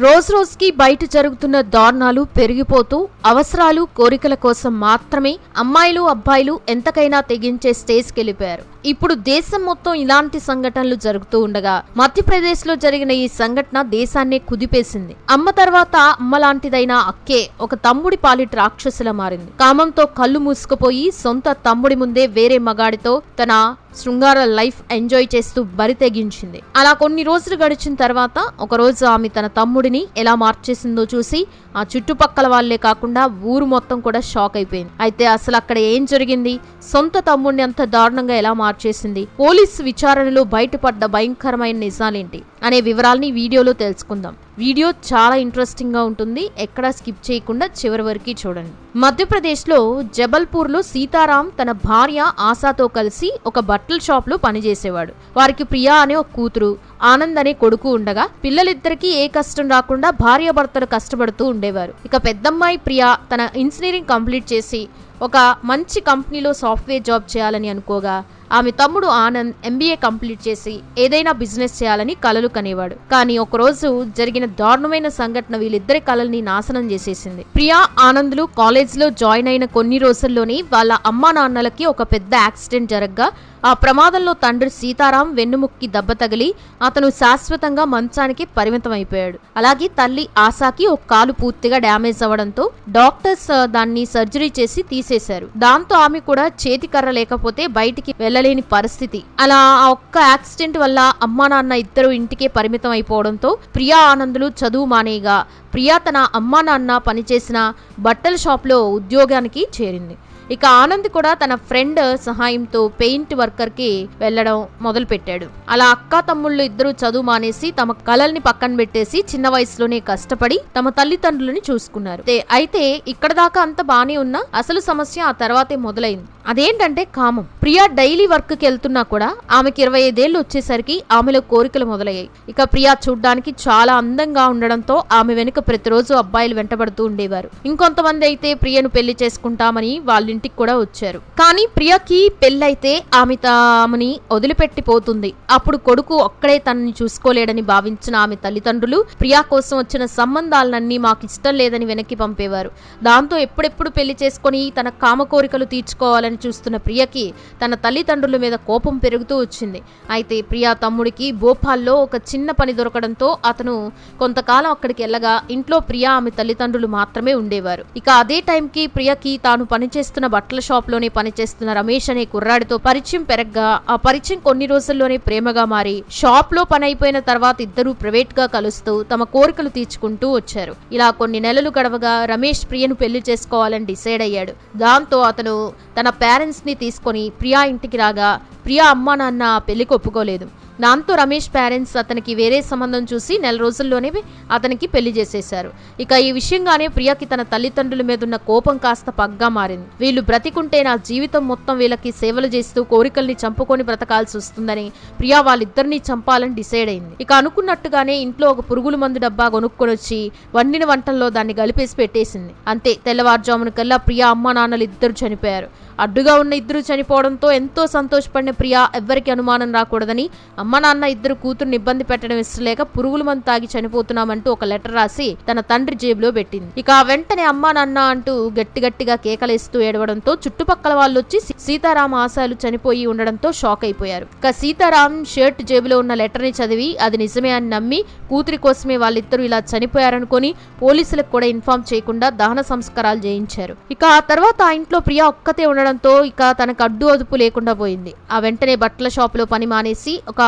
రోజు రోజుకి బయట జరుగుతున్న దారుణాలు పెరిగిపోతూ అవసరాలు కోరికల కోసం మాత్రమే అమ్మాయిలు అబ్బాయిలు ఎంతకైనా తెగించే స్టేజ్కి వెళ్ళిపోయారు ఇప్పుడు దేశం మొత్తం ఇలాంటి సంఘటనలు జరుగుతూ ఉండగా మధ్యప్రదేశ్లో జరిగిన ఈ సంఘటన దేశాన్నే కుదిపేసింది. అమ్మ తర్వాత అమ్మ లాంటిదైన అక్కే ఒక తమ్ముడి పాలిట రాక్షసులా మారింది. కామంతో కళ్ళు మూసుకుపోయి సొంత తమ్ముడి ముందే వేరే మగాడితో తన శృంగార లైఫ్ ఎంజాయ్ చేస్తూ బరి తెగించింది. అలా కొన్ని రోజులు గడిచిన తర్వాత ఒకరోజు ఆమె తన తమ్ముడిని ఎలా మార్చేసిందో చూసి ఆ చుట్టుపక్కల వాళ్ళే కాకుండా ఊరు మొత్తం కూడా షాక్ అయిపోయింది. అయితే అసలు అక్కడ ఏం జరిగింది? సొంత తమ్ముడిని అంత దారుణంగా ఎలా మార్చేసింది పోలీసు విచారణలో బయటపడ్డ భయంకరమైన నిజాలేంటి? అనే వివరాల్ని వీడియోలో తెలుసుకుందాం. వీడియో చాలా ఇంట్రెస్టింగ్గా ఉంటుంది. ఎక్కడా స్కిప్ చేయకుండా చివరి వరకు చూడండి. మధ్యప్రదేశ్లో జబల్పూర్లో సీతారాం తన భార్య ఆశాతో కలిసి ఒక బట్టల షాప్లో పనిచేసేవాడు. వారికి ప్రియా అనే ఒక కూతురు ఆనంద్ అనే కొడుకు ఉండగా పిల్లలిద్దరికీ ఏ కష్టం రాకుండా భార్య భర్తలు కష్టపడుతూ ఉండేవారు. ఇక పెద్దమ్మాయి ప్రియా తన ఇంజనీరింగ్ కంప్లీట్ చేసి ఒక మంచి కంపెనీలో సాఫ్ట్వేర్ జాబ్ చేయాలని అనుకోగా ఆమె తమ్ముడు ఆనంద్ ఎంబీఏ కంప్లీట్ చేసి ఏదైనా బిజినెస్ చేయాలని కలలు కనేవాడు. కానీ ఒకరోజు జరిగిన దారుణమైన సంఘటన వీళ్ళిద్దరి కలల్ని నాశనం చేసేసింది. ప్రియా ఆనంద్లు కాలేజ్లో జాయిన్ అయిన కొన్ని రోజుల్లోనే వాళ్ళ అమ్మా నాన్నలకి ఒక పెద్ద యాక్సిడెంట్ జరగ్గా ఆ ప్రమాదంలో తండ్రి సీతారాం వెన్నుముక్కి దెబ్బ తగిలి అతను శాశ్వతంగా మంచానికి పరిమితం అయిపోయాడు అలాగే తల్లి ఆశాకి ఒక కాలు పూర్తిగా డ్యామేజ్ అవ్వడంతో డాక్టర్స్ దాన్ని సర్జరీ చేసి తీసేశారు. దాంతో ఆమె కూడా చేతి కర్ర లేకపోతే బయటికి వెళ్ళ వెళ్ళలేని పరిస్థితి. అలా ఆ ఒక్క యాక్సిడెంట్ వల్ల అమ్మా నాన్న ఇద్దరు ఇంటికే పరిమితం అయిపోవడంతో ప్రియా ఆనందులు చదువు మానేయగా. ప్రియా తన అమ్మా నాన్న పనిచేసిన బట్టల షాప్లో ఉద్యోగానికి చేరింది. ఇక ఆనంద్ కూడా తన ఫ్రెండ్ సహాయంతో పెయింట్ వర్కర్కి వెళ్ళడం మొదలు పెట్టాడు అలా అక్క తమ్ముళ్ళు ఇద్దరు చదువు మానేసి తమ కలల్ని పక్కన పెట్టేసి చిన్న వయసులోనే కష్టపడి తమ తల్లిదండ్రులని చూసుకున్నారు. అయితే ఇక్కడ దాకా అంత బానే ఉన్నా అసలు సమస్య ఆ తర్వాతే మొదలైంది. అదేంటంటే కామం. ప్రియా డైలీ వర్క్కి వెళ్తున్నా కూడా ఆమెకి ఇరవై ఐదేళ్ళు వచ్చేసరికి ఆమెలో కోరికలు మొదలయ్యాయి. ఇక ప్రియా చూడ్డానికి చాలా అందంగా ఉండడంతో ఆమె వెనుక ప్రతిరోజు అబ్బాయిలు వెంటబడుతూ ఉండేవారు. ఇంకొంతమంది అయితే ప్రియను పెళ్ళి చేసుకుంటామని వాళ్ళ ఇంటికి కూడా వచ్చారు. కానీ ప్రియకి పెళ్ళైతే ఆమె తామని వదిలిపెట్టి పోతుంది అప్పుడు కొడుకు ఒక్కడే తనని చూసుకోలేడని భావించిన ఆమె తల్లిదండ్రులు ప్రియా కోసం వచ్చిన సంబంధాలన్నీ మాకు ఇష్టం లేదని వెనక్కి పంపేవారు. దాంతో ఎప్పుడెప్పుడు పెళ్ళి చేసుకొని తన కామ కోరికలు తీర్చుకోవాలని చూస్తున్న ప్రియకి తన తల్లిదండ్రుల మీద కోపం పెరుగుతూ వచ్చింది. అయితే ప్రియా తమ్ముడికి భోపాల్లో ఒక చిన్న పని దొరకడంతో అతను కొంతకాలం అక్కడికి వెళ్ళగా ఇంట్లో ప్రియా ఆమె తల్లిదండ్రులు మాత్రమే ఉండేవారు. ఇక అదే టైంకి ప్రియకి తాను పనిచేస్తున్న బట్టల షాప్లోనే పనిచేస్తున్న రమేష్ అనే కుర్రాడితో పరిచయం పెరగ్గా ఆ పరిచయం కొన్ని రోజుల్లోనే ప్రేమగా మారి షాప్లో పని అయిపోయిన తర్వాత ఇద్దరూ ప్రైవేట్గా కలుస్తూ తమ కోరికలు తీర్చుకుంటూ వచ్చారు. ఇలా కొన్ని నెలలు గడవగా రమేష్ ప్రియను పెళ్ళి చేసుకోవాలని డిసైడ్ అయ్యాడు. దాంతో అతను తన పేరెంట్స్ని తీసుకొని ప్రియా ఇంటికి రాగా ప్రియా అమ్మా నాన్న ఆ పెళ్ళికి ఒప్పుకోలేదు. దాంతో రమేష్ పేరెంట్స్ అతనికి వేరే సంబంధం చూసి నెల రోజుల్లోనే అతనికి పెళ్ళి చేసేశారు. ఇక ఈ విషయంగానే ప్రియకి తన తల్లిదండ్రుల మీద ఉన్న కోపం కాస్త పగ్గా మారింది. వీళ్ళు బ్రతికుంటే నా జీవితం మొత్తం వీళ్ళకి సేవలు చేస్తూ కోరికల్ని చంపుకొని బ్రతకాల్సి వస్తుందని ప్రియా వాళ్ళిద్దరినీ చంపాలని డిసైడ్ అయింది. ఇక అనుకున్నట్టుగానే ఇంట్లో ఒక పురుగుల మందు డబ్బా కొనుక్కొని వచ్చి వండిన వంటల్లో దాన్ని గలిపేసి పెట్టేసింది. అంతే తెల్లవారుజామున కల్లా ప్రియా అమ్మ నాన్నలు ఇద్దరు చనిపోయారు. అడ్డుగా ఉన్న ఇద్దరు చనిపోవడంతో ఎంతో సంతోషపడిన ప్రియా ఎవ్వరికి అనుమానం రాకూడదని అమ్మ అమ్మ నాన్న ఇద్దరు కూతుర్ని ఇబ్బంది పెట్టడం ఇష్టలేక పురుగుల మందు తాగి చనిపోతున్నామంటూ ఒక లెటర్ రాసి తన తండ్రి జేబులో పెట్టింది. ఇక ఆ వెంటనే అమ్మా నాన్న అంటూ గట్టి గట్టిగా కేకలేస్తూ ఏడవడంతో చుట్టుపక్కల వాళ్ళు వచ్చి సీతారాం ఆశాలు చనిపోయి ఉండడంతో షాక్ అయిపోయారు. ఇక సీతారాం షర్ట్ జేబులో ఉన్న లెటర్ని చదివి అది నిజమే అని నమ్మి కూతురి కోసమే వాళ్ళిద్దరూ ఇలా చనిపోయారనుకొని పోలీసులకు కూడా ఇన్ఫార్మ్ చేయకుండా దహన సంస్కారాలు చేయించారు ఇక ఆ తర్వాత ఆ ఇంట్లో ప్రియా ఒక్కతే ఉండడంతో ఇక తనకు అడ్డు అదుపు లేకుండా పోయింది. ఆ వెంటనే బట్టల షాప్లో పని మానేసి ఒక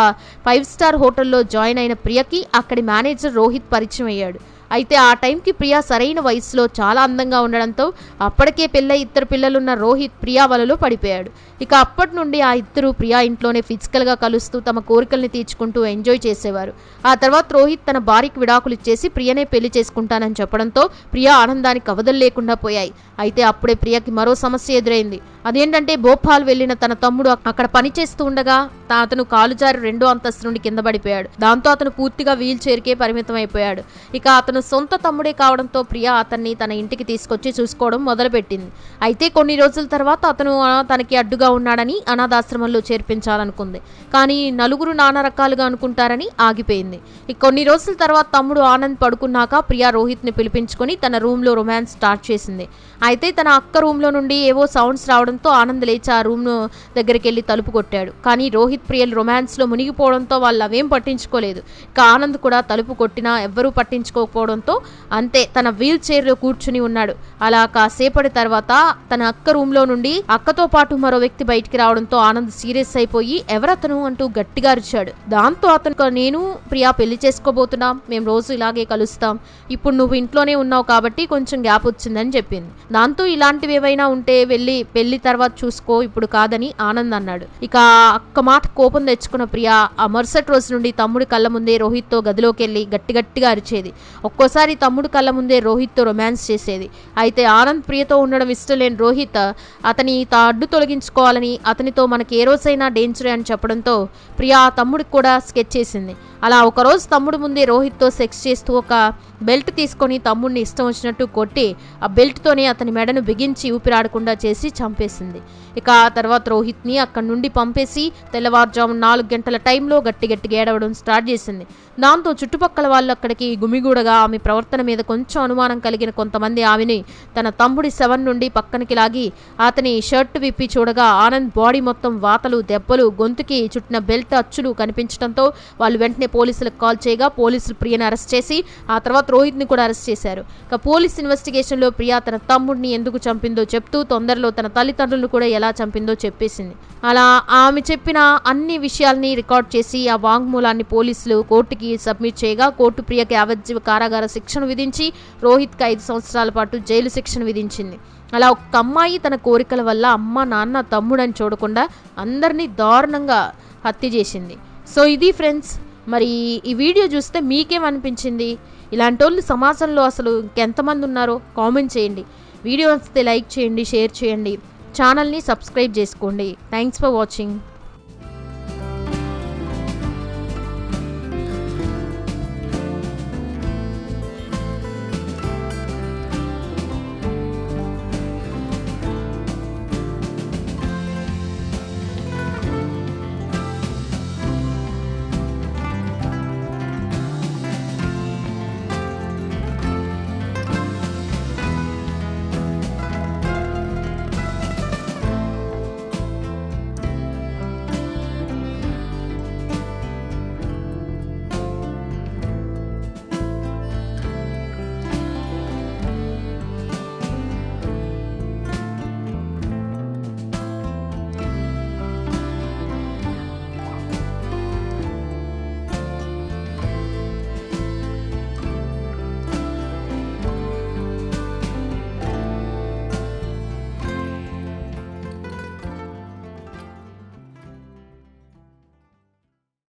ఫైవ్ స్టార్ హోటల్లో జాయిన్ అయిన ప్రియకి అక్కడి మేనేజర్ రోహిత్ పరిచయం అయ్యాడు. అయితే ఆ టైంకి ప్రియా సరైన వయసులో చాలా అందంగా ఉండడంతో అప్పటికే పెళ్ళై ఇద్దరు పిల్లలున్న రోహిత్ ప్రియా వలలో పడిపోయాడు. ఇక అప్పటి నుండి ఆ ఇద్దరు ప్రియా ఇంట్లోనే ఫిజికల్గా కలుస్తూ తమ కోరికల్ని తీర్చుకుంటూ ఎంజాయ్ చేసేవారు. ఆ తర్వాత రోహిత్ తన భార్యకి విడాకులు ఇచ్చేసి ప్రియనే పెళ్ళి చేసుకుంటానని చెప్పడంతో ప్రియా ఆనందానికి అవధులు లేకుండా పోయాయి. అయితే అప్పుడే ప్రియకి మరో సమస్య ఎదురైంది. అదేంటంటే భోపాల్ వెళ్ళిన తన తమ్ముడు అక్కడ పని చేస్తూ ఉండగా తా- అతను కాలుజారి రెండో అంతస్తు నుండి కింద పడిపోయాడు. దాంతో అతను పూర్తిగా వీల్ చైర్కే పరిమితం అయిపోయాడు ఇక అతను సొంత తమ్ముడే కావడంతో ప్రియా అతన్ని తన ఇంటికి తీసుకొచ్చి చూసుకోవడం మొదలుపెట్టింది. అయితే కొన్ని రోజుల తర్వాత అతను తనకి అడ్డుగా ఉన్నాడని అనాథాశ్రమంలో చేర్పించాలనుకుంది. కానీ నలుగురు నానా రకాలుగా అనుకుంటారని ఆగిపోయింది. కొన్ని రోజుల తర్వాత తమ్ముడు ఆనంద్ పడుకున్నాక ప్రియా రోహిత్ని పిలిపించుకొని తన రూమ్లో రొమాన్స్ స్టార్ట్ చేసింది. అయితే తన అక్క రూమ్లో నుండి ఏవో సౌండ్స్ రావడంతో ఆనంద్ లేచి ఆ రూమ్ దగ్గరికి వెళ్ళి తలుపు కొట్టాడు. కానీ రోహిత్ ప్రియలు రొమాన్స్లో మునిగిపోవడంతో వాళ్ళు అవేం పట్టించుకోలేదు. ఇక ఆనంద్ కూడా తలుపు కొట్టినా ఎవ్వరూ పట్టించుకోకపోవడం పట్టించుకోకపోవడంతో అంతే తన వీల్ చైర్లో కూర్చుని ఉన్నాడు. అలా కాసేపటి తర్వాత తన అక్క రూమ్లో నుండి అక్కతో పాటు మరో వ్యక్తి బయటికి రావడంతో ఆనంద్ సీరియస్ అయిపోయి ఎవరతను? అంటూ గట్టిగా అరిచాడు. దాంతో అతను నేను ప్రియా పెళ్ళి చేసుకోబోతున్నాం. మేము రోజు ఇలాగే కలుస్తాం. ఇప్పుడు నువ్వు ఇంట్లోనే ఉన్నావు కాబట్టి కొంచెం గ్యాప్ వచ్చిందని చెప్పింది. దాంతో ఇలాంటివి ఏవైనా ఉంటే వెళ్ళి పెళ్ళి తర్వాత చూసుకో ఇప్పుడు కాదని ఆనంద్ అన్నాడు. ఇక అక్క మాట కోపం తెచ్చుకున్న ప్రియా ఆ మరుసటి రోజు నుండి తమ్ముడి కళ్ళ ముందే రోహిత్తో గదిలోకి వెళ్ళి గట్టి గట్టిగా అరిచేది. ఒక్కోసారి తమ్ముడు కళ్ళ ముందే రోహిత్తో రొమాన్స్ చేసేది. అయితే ఆనంద్ ప్రియతో ఉండడం ఇష్టం లేని రోహిత్ అతని తా అడ్డు తొలగించుకోవాలని అతనితో మనకి ఏ రోజైనా డేంజరే అని చెప్పడంతో ప్రియా ఆ తమ్ముడికి కూడా స్కెచ్ చేసింది. అలా ఒకరోజు తమ్ముడు ముందే రోహిత్తో సెక్స్ చేస్తూ ఒక బెల్ట్ తీసుకొని తమ్ముడిని ఇష్టం వచ్చినట్టు కొట్టి ఆ బెల్ట్తోనే అతని మెడను బిగించి ఊపిరాడకుండా చేసి చంపేసింది. ఇక ఆ తర్వాత రోహిత్ని అక్కడి నుండి పంపేసి తెల్లవారుజాము నాలుగు గంటల టైంలో గట్టి గట్టిగా ఏడవడం స్టార్ట్ చేసింది. దాంతో చుట్టుపక్కల వాళ్ళు అక్కడికి గుమిగూడగా ఆమె ప్రవర్తన మీద కొంచెం అనుమానం కలిగిన కొంతమంది ఆమెని తన తమ్ముడి శవం నుండి పక్కనకి లాగి అతని షర్ట్ విప్పి చూడగా ఆనంద్ బాడీ మొత్తం వాతలు దెబ్బలు గొంతుకి చుట్టిన బెల్ట్ అచ్చులు కనిపించడంతో వాళ్ళు వెంటనే పోలీసులకు కాల్ చేయగా పోలీసులు ప్రియను అరెస్ట్ చేసి ఆ తర్వాత రోహిత్ని కూడా అరెస్ట్ చేశారు. ఇక పోలీస్ ఇన్వెస్టిగేషన్లో ప్రియా తన తమ్ముడిని ఎందుకు చంపిందో చెప్తూ తొందరలో తన తల్లిదండ్రులను కూడా ఎలా చంపిందో చెప్పేసింది. అలా ఆమె చెప్పిన అన్ని విషయాల్ని రికార్డ్ చేసి ఆ వాంగ్మూలాన్ని పోలీసులు కోర్టుకి సబ్మిట్ చేయగా కోర్టు ప్రియకి యావజ్జీవ కారాగారం శిక్షను విధించి రోహిత్కి ఐదు సంవత్సరాల పాటు జైలు శిక్షను విధించింది. అలా ఒక్క అమ్మాయి తన కోరికల వల్ల అమ్మ నాన్న తమ్ముడని చూడకుండా అందరినీ దారుణంగా హత్య చేసింది. సో ఇది ఫ్రెండ్స్ మరి ఈ వీడియో చూస్తే మీకేమనిపించింది? ఇలాంటి వాళ్ళు సమాజంలో అసలు ఇంకెంతమంది ఉన్నారో కామెంట్ చేయండి. వీడియో వస్తే లైక్ చేయండి షేర్ చేయండి. ఛానల్ని సబ్స్క్రైబ్ చేసుకోండి. Thanks for watching.